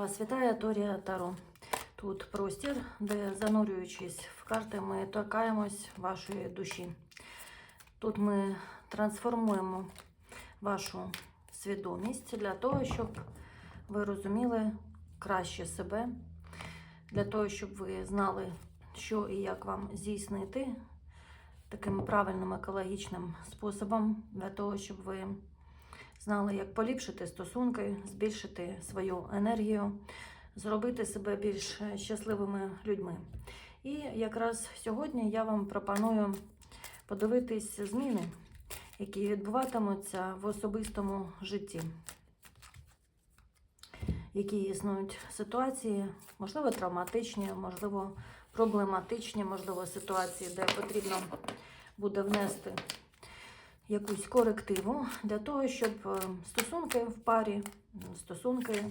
Вас вітає Торія Таро. Тут простір, де занурюючись в карти, ми торкаємось вашої душі. Тут ми трансформуємо вашу свідомість для того, щоб ви розуміли краще себе, для того, щоб ви знали, що і як вам здійснити таким правильним екологічним способом, для того, щоб ви знали, як поліпшити стосунки, збільшити свою енергію, зробити себе більш щасливими людьми. І якраз сьогодні я вам пропоную подивитись зміни, які відбуватимуться в особистому житті. Які існують ситуації, можливо, травматичні, можливо, проблематичні, можливо, ситуації, де потрібно буде внести якусь корективу для того, щоб е, стосунки в парі, стосунки,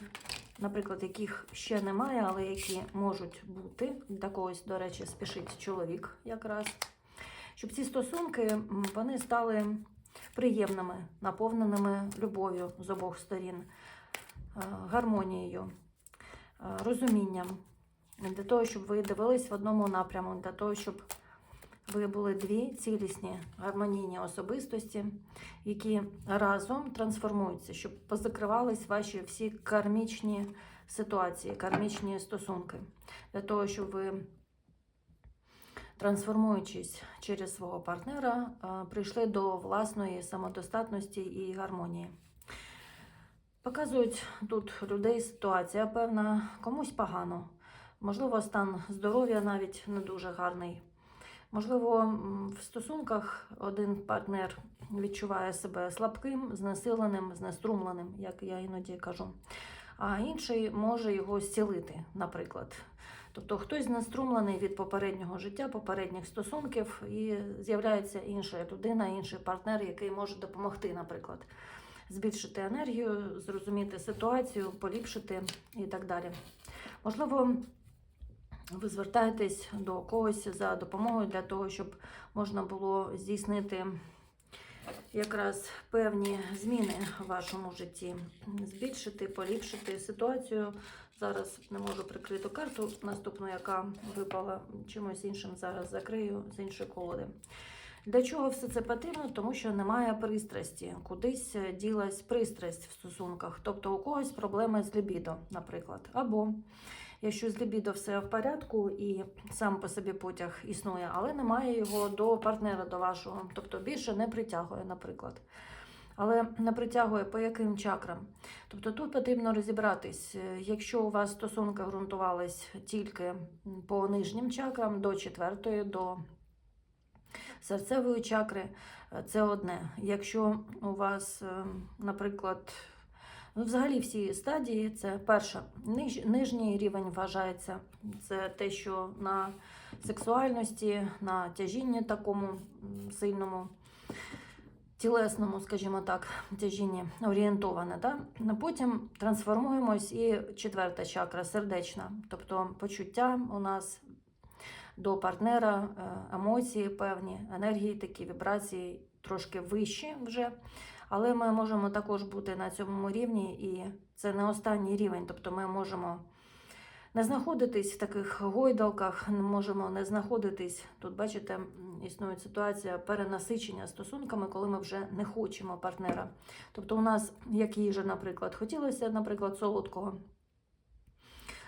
наприклад, яких ще немає, але які можуть бути. Для когось, до речі, спішить чоловік якраз. Щоб ці стосунки вони стали приємними, наповненими любов'ю з обох сторін, е, гармонією, е, розумінням. Для того, щоб ви дивились в одному напряму, для того, щоб ви були дві цілісні гармонійні особистості, які разом трансформуються, щоб позакривались ваші всі кармічні ситуації, кармічні стосунки, для того, щоб ви, трансформуючись через свого партнера, прийшли до власної самодостатності і гармонії. Показують тут людей ситуація певна, комусь погано. Можливо, стан здоров'я навіть не дуже гарний. Можливо, в стосунках один партнер відчуває себе слабким, знесиленим, знеструмленим, як я іноді кажу, а інший може його зцілити, наприклад. Тобто хтось знеструмлений від попереднього життя, попередніх стосунків, і з'являється інша людина, інший партнер, який може допомогти, наприклад, збільшити енергію, зрозуміти ситуацію, поліпшити і так далі. Можливо, ви звертаєтесь до когось за допомогою для того, щоб можна було здійснити якраз певні зміни в вашому житті, збільшити, поліпшити ситуацію. Зараз не можу прикрити карту наступну, яка випала чимось іншим. Зараз закрию з іншої колоди. Для чого все це потрібно? Тому що немає пристрасті. Кудись ділась пристрасть в стосунках. Тобто у когось проблеми з лібідо, наприклад. Або якщо з лібідо все в порядку і сам по собі потяг існує, але немає його до партнера, до вашого, тобто більше не притягує, наприклад. Але не притягує по яким чакрам. Тобто тут потрібно розібратись, е, якщо у вас стосунки ґрунтувались тільки по нижнім чакрам, до четвертої, до серцевої чакри, е, це одне. Якщо у вас, е, наприклад, взагалі, всі стадії це перша. Ниж, нижній рівень вважається. Це те, що на сексуальності, на тяжінні такому сильному, тілесному, скажімо так, тяжінні орієнтоване. Да? Ну, Потім трансформуємось і четверта чакра сердечна, тобто почуття у нас до партнера, е, емоції певні, енергії, такі вібрації трошки вищі вже. Але ми можемо також бути на цьому рівні, і це не останній рівень. Тобто ми можемо не знаходитись в таких гойдалках, можемо не знаходитись. Тут, бачите, існує ситуація перенасичення стосунками, коли ми вже не хочемо партнера. Тобто, у нас, як їжа, наприклад, хотілося, наприклад, солодкого.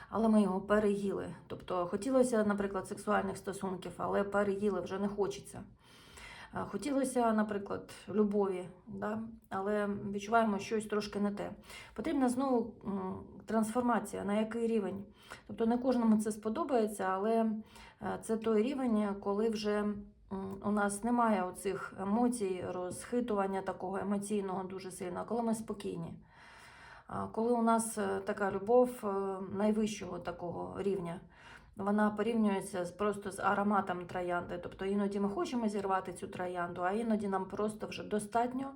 Але ми його переїли. Тобто хотілося, наприклад, сексуальних стосунків, але переїли вже не хочеться. Хотілося, наприклад, любові, да? але відчуваємо щось трошки не те. Потрібна знову трансформація, на який рівень. Тобто не кожному це сподобається, але е, це той рівень, коли вже у нас немає оцих емоцій, розхитування такого емоційного дуже сильно, коли ми спокійні. Коли у нас е, така любов е, найвищого такого рівня, вона порівнюється просто з ароматом троянди. Тобто іноді ми хочемо зірвати цю троянду, а іноді нам просто вже достатньо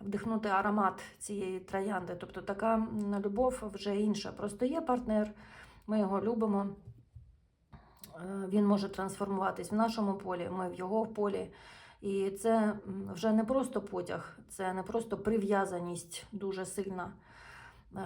вдихнути аромат цієї троянди. Тобто така любов вже інша. Просто є партнер, ми його любимо. Е, Він може трансформуватись в нашому полі, ми в його полі. І це вже не просто потяг, це не просто прив'язаність дуже сильна. Е,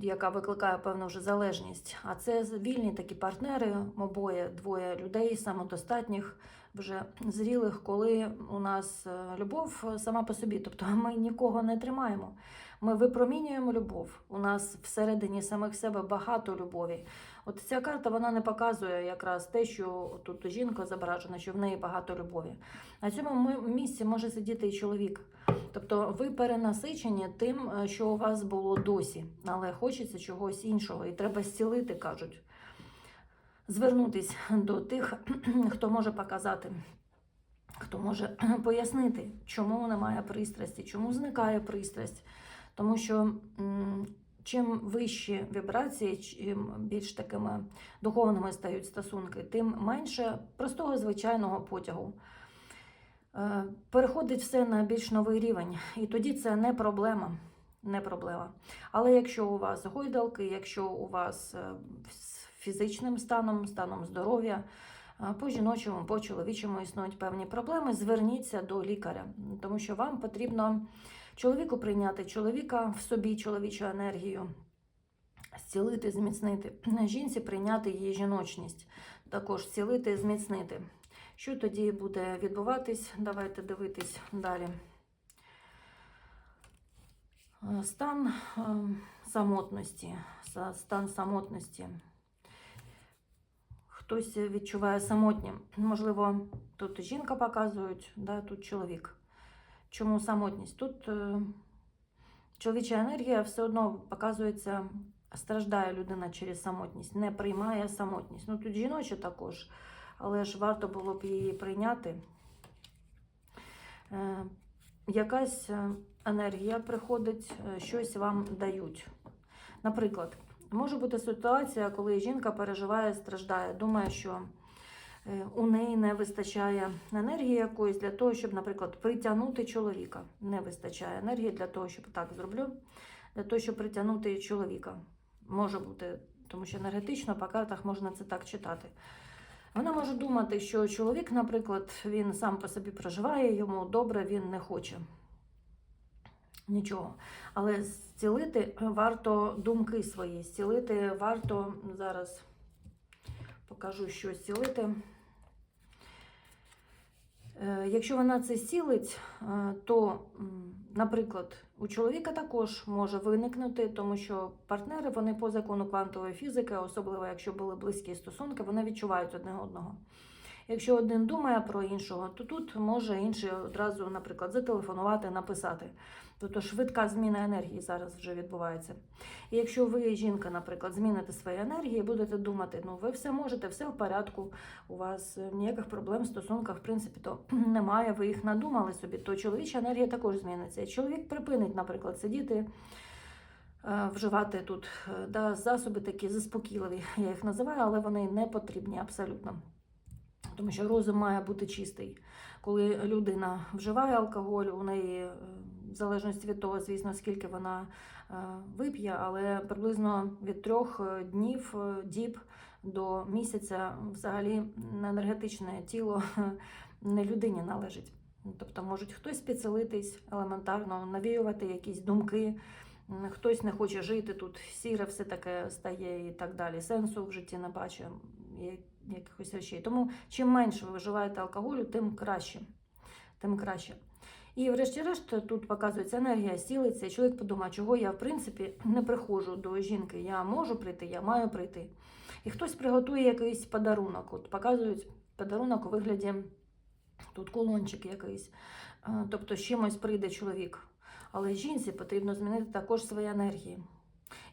яка викликає певну вже залежність. А це вільні такі партнери, обоє двоє людей, самодостатніх, вже зрілих, коли у нас е, любов е, сама по собі. Тобто ми нікого не тримаємо. Ми випромінюємо любов. У нас всередині самих себе багато любові. От ця карта вона не показує якраз те, що тут жінка зображена, що в неї багато любові. На цьому місці може сидіти і чоловік. Тобто ви перенасичені тим, е, що у вас було досі, але хочеться чогось іншого, і треба зцілити, кажуть. Звернутись до тих, хто може показати, хто може пояснити, чому немає пристрасті, чому зникає пристрасть. Тому що чим вищі вібрації, чим більш такими духовними стають стосунки, тим менше простого звичайного потягу. Е, Переходить все на більш новий рівень, і тоді це не проблема. Не проблема. Але якщо у вас гойдалки, якщо у вас е, з фізичним станом, станом здоров'я, е, по жіночому, по чоловічому існують певні проблеми, зверніться до лікаря, тому що вам потрібно чоловіку прийняти чоловіка в собі, чоловічу енергію, зцілити, зміцнити. Жінці прийняти її жіночність, також зцілити, зміцнити. Що тоді буде відбуватись? Давайте дивитись далі. Стан е, самотності. Стан самотності. Хтось відчуває самотнім. Можливо, тут жінка показують, да, тут чоловік. Чому самотність? Тут е, чоловіча енергія все одно показується, страждає людина через самотність, не приймає самотність. Ну тут жіноча також, але ж варто було б її прийняти. Е, якась е, енергія приходить, щось вам дають. Наприклад, може бути ситуація, коли жінка переживає, страждає, думає, що у неї не вистачає енергії якоїсь для того, щоб, наприклад, притягнути чоловіка. Не вистачає енергії для того, щоб так зроблю, для того, щоб притягнути чоловіка. Може бути, тому що енергетично по картах можна це так читати. Вона може думати, що чоловік, наприклад, він сам по собі проживає, йому добре, він не хоче нічого. Але зцілити варто думки свої, зцілити варто зараз покажу, що зцілити. Е, Якщо вона це зцілить, е, то, наприклад, у чоловіка також може виникнути, тому що партнери вони по закону квантової фізики, особливо якщо були близькі стосунки, вони відчувають одне одного. Якщо один думає про іншого, то тут може інший одразу, наприклад, зателефонувати, написати. Тобто швидка зміна енергії зараз вже відбувається. І якщо ви, жінка, наприклад, зміните свої енергії, будете думати, ну ви все можете, все в порядку, у вас е, ніяких проблем в стосунках, в принципі, то немає, ви їх надумали собі, то чоловіча енергія також зміниться. Чоловік припинить, наприклад, сидіти. е, Вживати тут е, да, засоби такі заспокійливі, я їх називаю, але вони не потрібні абсолютно. Тому що розум має бути чистий. Коли людина вживає алкоголь, у неї, е, в залежності від того, звісно, скільки вона е, вип'є, але приблизно від трьох е, днів, діб до місяця взагалі енергетичне тіло не людині належить. Тобто можуть хтось підселитись елементарно, навіювати якісь думки, хтось не хоче жити тут, сіре все таке стає і так далі. Сенсу в житті не бачить якихось речей. Тому чим менше ви вживаєте алкоголю, тим краще. Тим краще. І врешті-решт тут показується енергія, сілиться, і чоловік подумає, чого я в принципі не приходжу до жінки. Я можу прийти, я маю прийти. І хтось приготує якийсь подарунок. От показують подарунок у вигляді тут кулончик якийсь. Е, Тобто з чимось прийде чоловік. Але жінці потрібно змінити також свої енергії.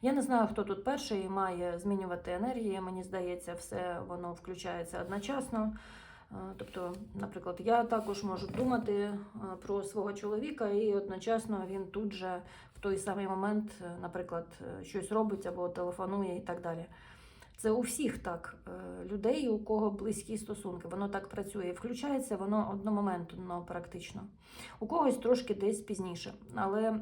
Я не знаю, хто тут перший має змінювати енергії. Мені здається, все воно включається одночасно. Е, Тобто, наприклад, я також можу думати е, про свого чоловіка, і одночасно він тут же в той самий момент, е, наприклад, щось робить або телефонує і так далі. Це у всіх так людей, у кого близькі стосунки. Воно так працює. Включається воно одномоментно практично. У когось трошки десь пізніше. Але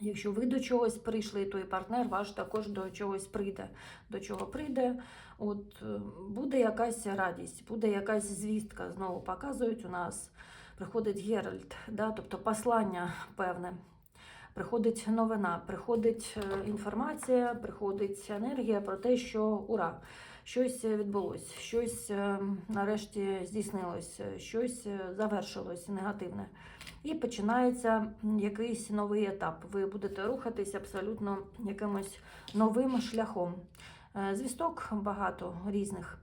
якщо ви до чогось прийшли, то і партнер ваш також до чогось прийде. До чого прийде, от е, буде якась радість, буде якась звістка. Знову показують у нас. Приходить Геральт, да, тобто послання певне. приходить новина, приходить е, інформація, приходить енергія про те, що ура! Щось відбулось, щось е, нарешті здійснилось, е, щось е, завершилось негативне. І починається якийсь новий етап. Ви будете рухатись абсолютно якимось новим шляхом. Е, Звісток багато різних,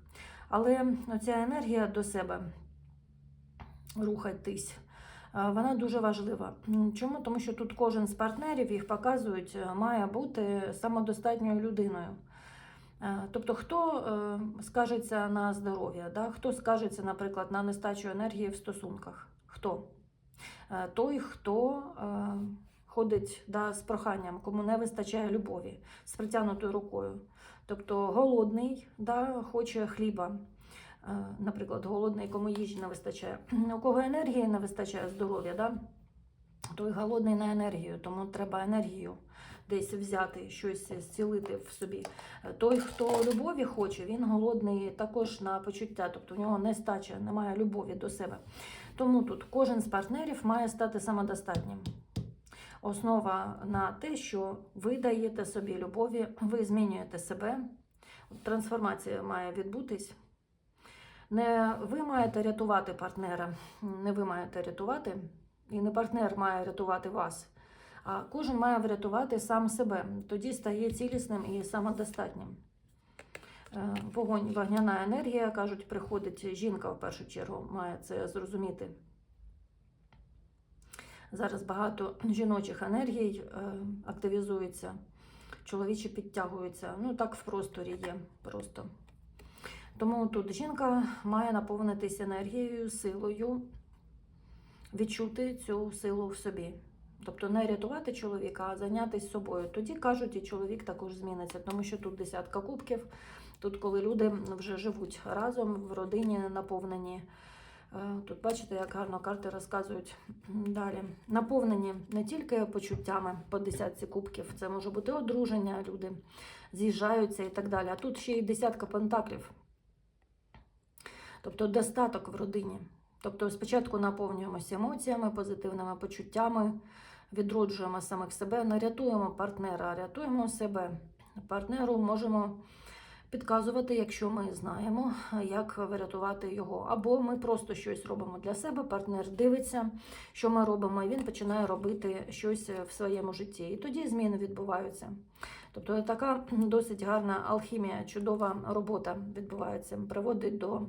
але ця енергія до себе рухатись. е, Вона дуже важлива. Чому? Тому що тут кожен з партнерів їх показують, е, має бути самодостатньою людиною. Е, Тобто, хто е, скажеться на здоров'я, да? хто скажеться, наприклад, на нестачу енергії в стосунках? Хто? Е, Той, хто ходить да, з проханням, кому не вистачає любові, з притягнутою рукою. Тобто голодний, да, хоче хліба. Наприклад, голодний, кому їжі не вистачає. У кого енергії не вистачає здоров'я, да? Той голодний на енергію, тому треба енергію десь взяти, щось зцілити в собі. Е, Той, хто любові хоче, він голодний також на почуття, тобто в нього нестача, немає любові до себе. Тому тут кожен з партнерів має стати самодостатнім. Основа на те, що ви даєте собі любові, ви змінюєте себе. Трансформація має відбутись. Не ви маєте рятувати партнера, не ви маєте рятувати, і не партнер має рятувати вас. А кожен має врятувати сам себе. Тоді стає цілісним і самодостатнім. Е, Вогонь, вогняна енергія, кажуть, приходить жінка в першу чергу, має це зрозуміти. Зараз багато жіночих енергій е, активізується, чоловічі підтягуються. Ну так в просторі є просто. Тому тут жінка має наповнитися енергією, силою, відчути цю силу в собі. Тобто не рятувати чоловіка, а зайнятися собою. Тоді кажуть, і чоловік також зміниться, тому що тут десятка кубків. Тут, коли люди вже живуть разом в родині наповнені. Е, Тут бачите, як гарно карти розказують далі. Наповнені не тільки почуттями по десятці кубків, це може бути одруження, люди з'їжджаються і так далі. А тут ще й десятка пентаклів. Тобто достаток в родині. Тобто спочатку наповнюємося емоціями, позитивними почуттями, відроджуємо самих себе, не рятуємо партнера, рятуємо себе. Партнеру можемо підказувати, якщо ми знаємо, як врятувати його. Або ми просто щось робимо для себе, партнер дивиться, що ми робимо, і він починає робити щось в своєму житті. І тоді зміни відбуваються. Тобто така досить гарна алхімія, чудова робота відбувається, приводить до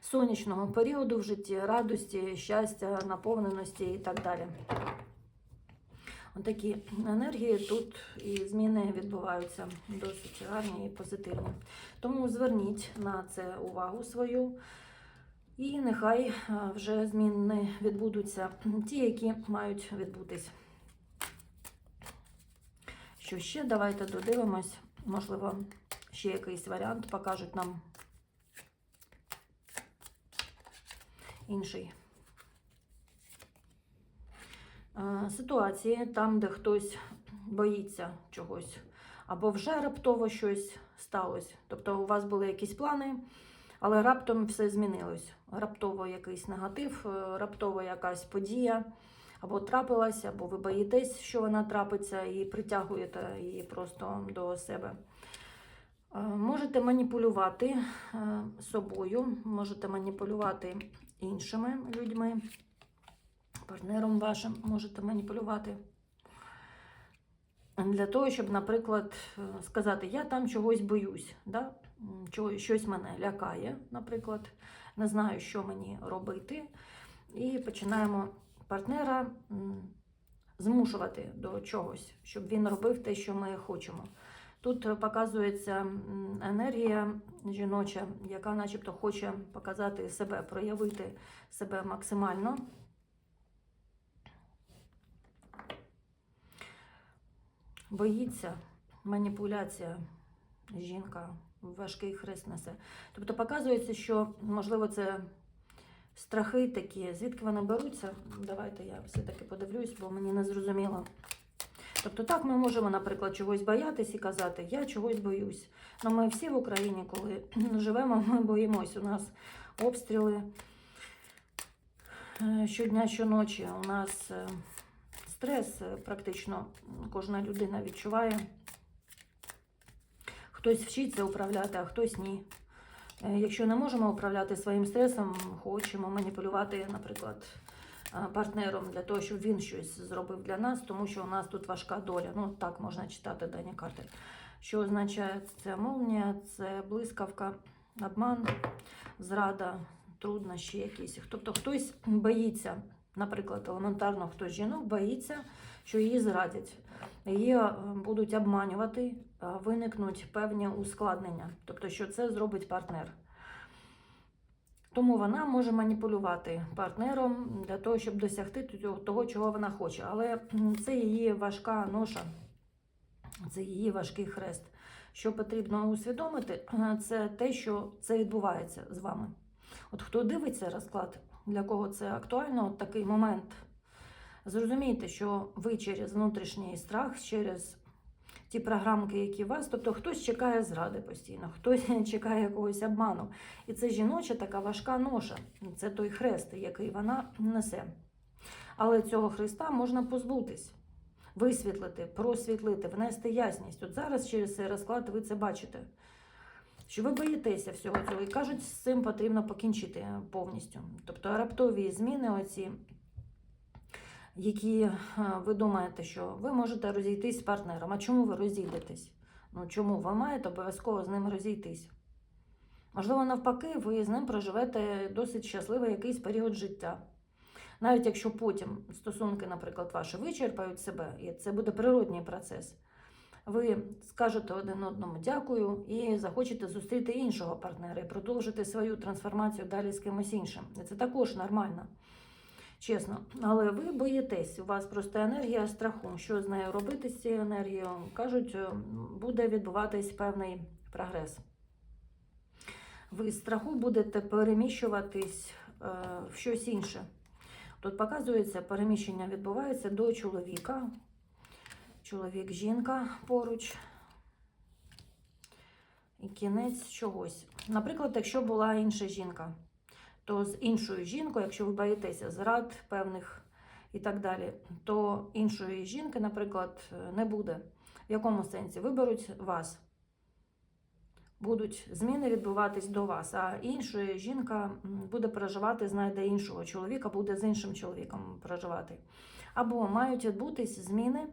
сонячного періоду в житті, радості, щастя, наповненості і так далі. Такі енергії тут і зміни відбуваються досить гарні і позитивні. Тому зверніть на це увагу свою, і нехай вже зміни відбудуться ті, які мають відбутись. Що ще? Давайте додивимось. Можливо, ще якийсь варіант покажуть нам інший. Е, Ситуації там, де хтось боїться чогось, або вже раптово щось сталося. Тобто у вас були якісь плани, але раптом все змінилось. Раптово якийсь негатив, е, раптово якась подія або трапилась, або ви боїтесь, що вона трапиться, і притягуєте її просто до себе. Е, Можете маніпулювати собою, можете маніпулювати іншими людьми, партнером вашим можете маніпулювати. Для того, щоб, наприклад, сказати, я там чогось боюсь, да? Щось мене лякає, наприклад, не знаю, що мені робити. І починаємо партнера змушувати до чогось, щоб він робив те, що ми хочемо. Тут показується енергія жіноча, яка начебто хоче показати себе, проявити себе максимально. Боїться маніпуляція жінка, важкий хрест несе. Тобто показується, що, можливо, це страхи такі, звідки вони беруться. Давайте я все-таки подивлюсь, бо мені не зрозуміло. Тобто так ми можемо, наприклад, чогось боятись і казати, я чогось боюсь. Ну ми всі в Україні, коли живемо, ми боїмось. У нас обстріли е, щодня, щоночі. У нас е, стрес е, практично кожна людина відчуває. Хтось вчиться управляти, а хтось ні. Е, Якщо не можемо управляти своїм стресом, хочемо маніпулювати, наприклад, партнером для того, щоб він щось зробив для нас, тому що у нас тут важка доля. Ну, так можна читати дані карти. Що означає ця молнія, це блискавка, обман, зрада, труднощі якісь. Тобто хтось боїться, наприклад, елементарно хтось жінок боїться, що її зрадять. Її е, будуть обманювати, е, виникнуть певні ускладнення, тобто, що це зробить партнер. Тому вона може маніпулювати партнером для того, щоб досягти того- чого вона хоче. Але це її важка ноша, це її важкий хрест. Що потрібно усвідомити, е, це те, що це відбувається з вами. От хто дивиться розклад, для кого це актуально, от такий момент. Зрозумійте, що ви через внутрішній страх, через ті програмки, які у вас, тобто хтось чекає зради постійно, хтось чекає якогось обману. І це жіноча така важка ноша. Це той хрест, який вона несе. Але цього хреста можна позбутись, висвітлити, просвітлити, внести ясність. От зараз через цей розклад ви це бачите. Що ви боїтеся всього цього, і кажуть, з цим потрібно покінчити повністю. Тобто раптові зміни, оці, які е, ви думаєте, що ви можете розійтись з партнером. А чому ви розійдетесь? Ну чому ви маєте обов'язково з ним розійтись? Можливо, навпаки, ви з ним проживете досить щасливий якийсь період життя. Навіть якщо потім стосунки, наприклад, ваші вичерпають себе, і це буде природній процес, ви скажете один одному дякую і захочете зустріти іншого партнера і продовжити свою трансформацію далі з кимось іншим. Це також нормально. Чесно, але ви боїтесь, у вас просто енергія страху. Що з нею робити з цією енергією? Кажуть, е, буде відбуватись певний прогрес. Ви страху будете переміщуватись е, в щось інше. Тут показується, переміщення відбувається до чоловіка. Чоловік, жінка поруч. І кінець чогось. Наприклад, якщо була інша жінка, то з іншою жінкою, якщо ви боїтеся зрад певних і так далі, то іншої жінки, наприклад, не буде. В якому сенсі? Виберуть вас. Будуть зміни відбуватись до вас, а інша жінка буде проживати, знайде іншого чоловіка, буде з іншим чоловіком проживати. Або мають відбутись зміни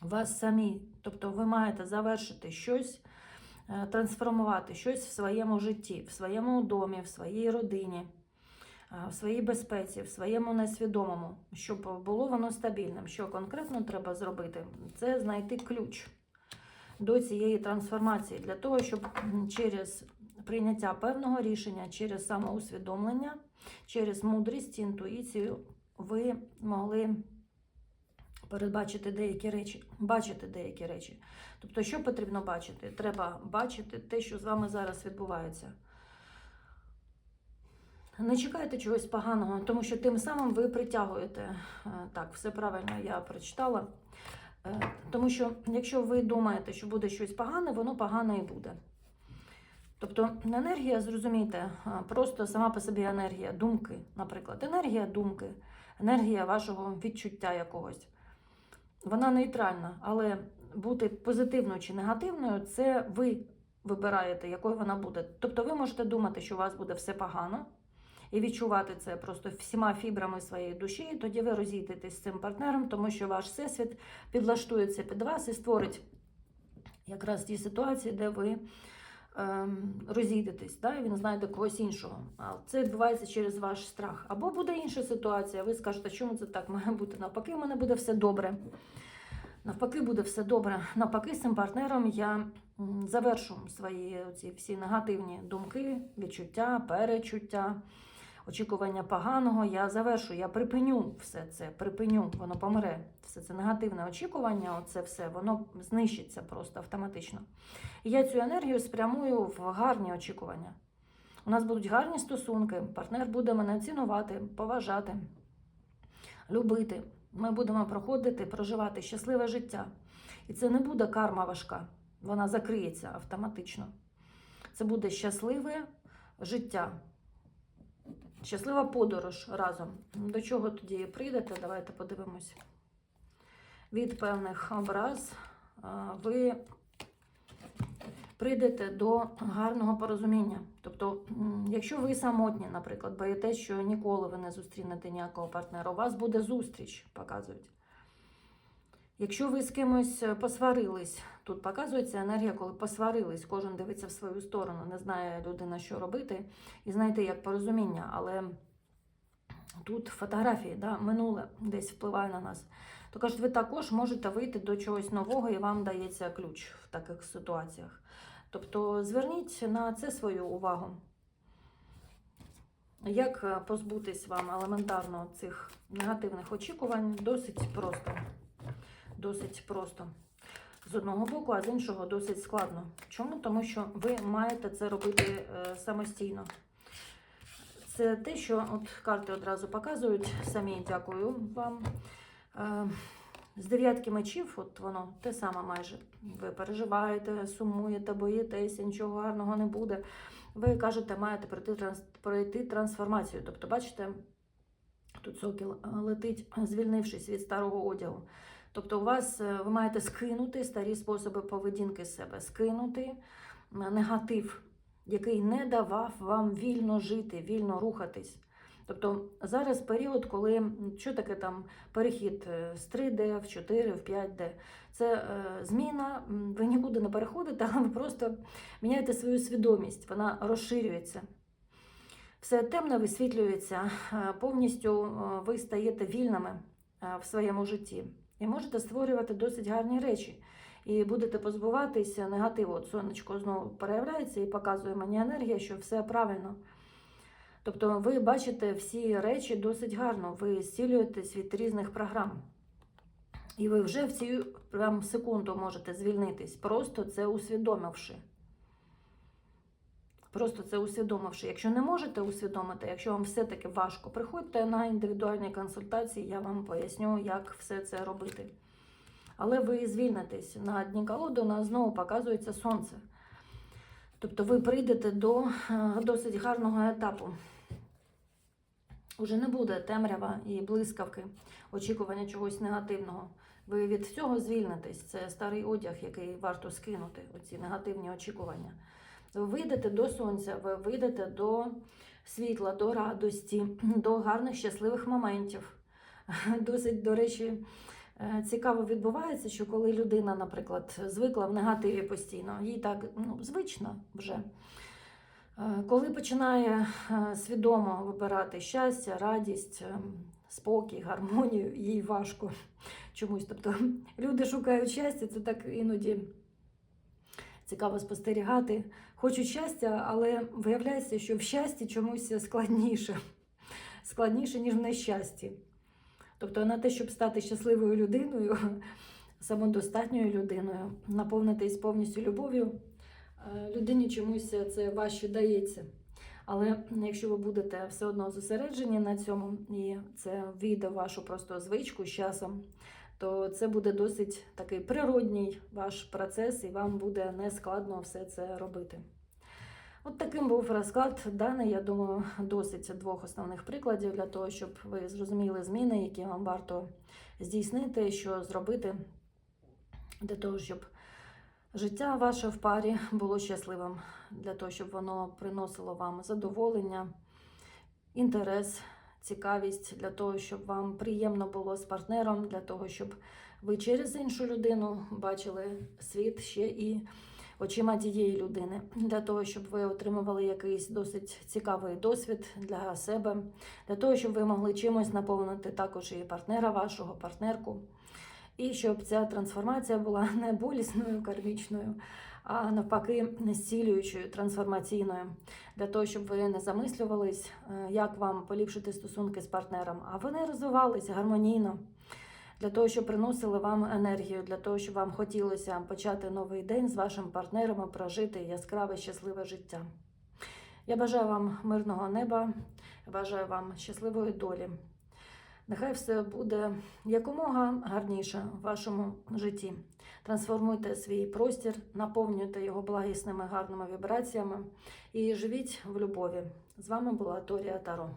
вас самі. Тобто ви маєте завершити щось, е, трансформувати щось в своєму житті, в своєму домі, в своїй родині, е, в своїй безпеці, в своєму несвідомому, щоб було воно стабільним. Що конкретно треба зробити? Це знайти ключ до цієї трансформації для того, щоб через прийняття певного рішення, через самоусвідомлення, через мудрість, інтуїцію ви могли передбачити деякі речі, бачити деякі речі. Тобто, що потрібно бачити? Треба бачити те, що з вами зараз відбувається. Не чекайте чогось поганого, тому що тим самим ви притягуєте. е, Так, все правильно я прочитала. Е, Тому що якщо ви думаєте, що буде щось погане, воно погане і буде. Тобто енергія, зрозумійте, е, просто сама по собі енергія, думки, наприклад, енергія думки, енергія вашого відчуття якогось. Вона нейтральна, але бути позитивною чи негативною це ви вибираєте, якою вона буде. Тобто ви можете думати, що у вас буде все погано, і відчувати це просто всіма фібрами своєї душі, і тоді ви розійдетесь з цим партнером, тому що ваш всесвіт підлаштується під вас і створить якраз ті ситуації, де ви розійдетесь, да, і він знайде когось іншого. А це відбувається через ваш страх. Або буде інша ситуація, ви скажете, чому це так має бути? Навпаки, в мене буде все добре. Навпаки, буде все добре. Навпаки, з цим партнером я завершу свої оці всі негативні думки, відчуття, перечуття, очікування поганого. Я завершу, я припиню все це, припиню, воно помре. Все це негативне очікування, оце все, воно знищиться просто автоматично. І я цю енергію спрямую в гарні очікування. У нас будуть гарні стосунки, партнер буде мене цінувати, поважати, любити. Ми будемо проходити, проживати щасливе життя. І це не буде карма важка, вона закриється автоматично. Це буде щасливе життя, щаслива подорож разом. До чого тоді прийдете? Давайте подивимось. від певних образ ви прийдете до гарного порозуміння. Тобто, якщо ви самотні, наприклад, боїтесь, що ніколи ви не зустрінете ніякого партнера, у вас буде зустріч, показують. Якщо ви з кимось е, посварились, тут показується енергія, коли посварились, кожен дивиться в свою сторону, не знає людина, що робити, і знаєте, як порозуміння, але тут фотографії, да, минуле десь впливає на нас. То кажуть, ви також можете вийти до чогось нового і вам дається ключ в таких ситуаціях. Тобто зверніть на це свою увагу. Як е, позбутись вам елементарно цих негативних очікувань, досить просто. Досить просто. З одного боку, а з іншого досить складно. Чому? Тому що ви маєте це робити е, самостійно. Це те, що от карти одразу показують. Самі дякую вам. Е, з дев'ятки мечів, от воно те саме майже. Ви переживаєте, сумуєте, боїтеся, нічого гарного не буде. Ви кажете, маєте пройти, пройти трансформацію. Тобто, бачите, тут сокіл летить, звільнившись від старого одягу. Тобто, у вас е, ви маєте скинути старі способи поведінки себе, скинути негатив, який не давав вам вільно жити, вільно рухатись. Тобто зараз період, коли що таке там перехід е, з 3D в 4, в 5D, це е, зміна, ви нікуди не переходите, а ви просто міняєте свою свідомість, вона розширюється. Все темне висвітлюється, е, повністю ви стаєте вільними в своєму житті і можете створювати досить гарні речі. І будете позбуватися негативу. От сонечко знову проявляється і показує мені енергія, що все правильно. Тобто ви бачите всі речі досить гарно, ви зцілюєтесь від різних програм. І ви вже в цю прям секунду можете звільнитись, просто це усвідомивши. Просто це усвідомивши. Якщо не можете усвідомити, якщо вам все-таки важко, приходьте на індивідуальні консультації, я вам поясню, як все це робити. Але ви звільнитесь. На дні колоди у нас знову показується сонце. Тобто ви прийдете до е, досить гарного етапу. Уже не буде темрява і блискавки, очікування чогось негативного. Ви від всього звільнитесь. Це старий одяг, який варто скинути, оці негативні очікування. Ви вийдете до сонця, ви вийдете до світла, до радості, до гарних щасливих моментів. Досить, до речі, е, цікаво відбувається, що коли людина, наприклад, звикла в негативі постійно, їй так ну, звично вже. Е, Коли починає е, свідомо вибирати щастя, радість, спокій, гармонію, їй важко чомусь. Тобто люди шукають щастя, це так іноді цікаво спостерігати. Хочуть щастя, але виявляється, що в щасті чомусь складніше, складніше, ніж в нещасті. Тобто на те, щоб стати щасливою людиною, самодостатньою людиною, наповнитись повністю любов'ю, е, людині чомусь це важче дається. Але якщо ви будете все одно зосереджені на цьому, і це війде в вашу просто звичку з часом, то це буде досить такий природній ваш процес, і вам буде не складно все це робити. От таким був розклад даний, я думаю, досить двох основних прикладів для того, щоб ви зрозуміли зміни, які вам варто здійснити, що зробити для того, щоб життя ваше в парі було щасливим, для того, щоб воно приносило вам задоволення, інтерес, цікавість, для того, щоб вам приємно було з партнером, для того, щоб ви через іншу людину бачили світ ще і очима тієї людини, для того, щоб ви отримували якийсь досить цікавий досвід для себе, для того, щоб ви могли чимось наповнити також і партнера вашого, партнерку. І щоб ця трансформація була не болісною, кармічною, а навпаки, зцілюючою, трансформаційною, для того, щоб ви не замислювались, е, як вам поліпшити стосунки з партнером, а вони розвивались гармонійно, для того, щоб приносили вам енергію, для того, щоб вам хотілося почати новий день з вашим партнером і прожити яскраве, щасливе життя. Я бажаю вам мирного неба, бажаю вам щасливої долі. Нехай все буде якомога гарніше в вашому житті. Трансформуйте свій простір, наповнюйте його благісними гарними вібраціями і живіть в любові. З вами була Торія Таро.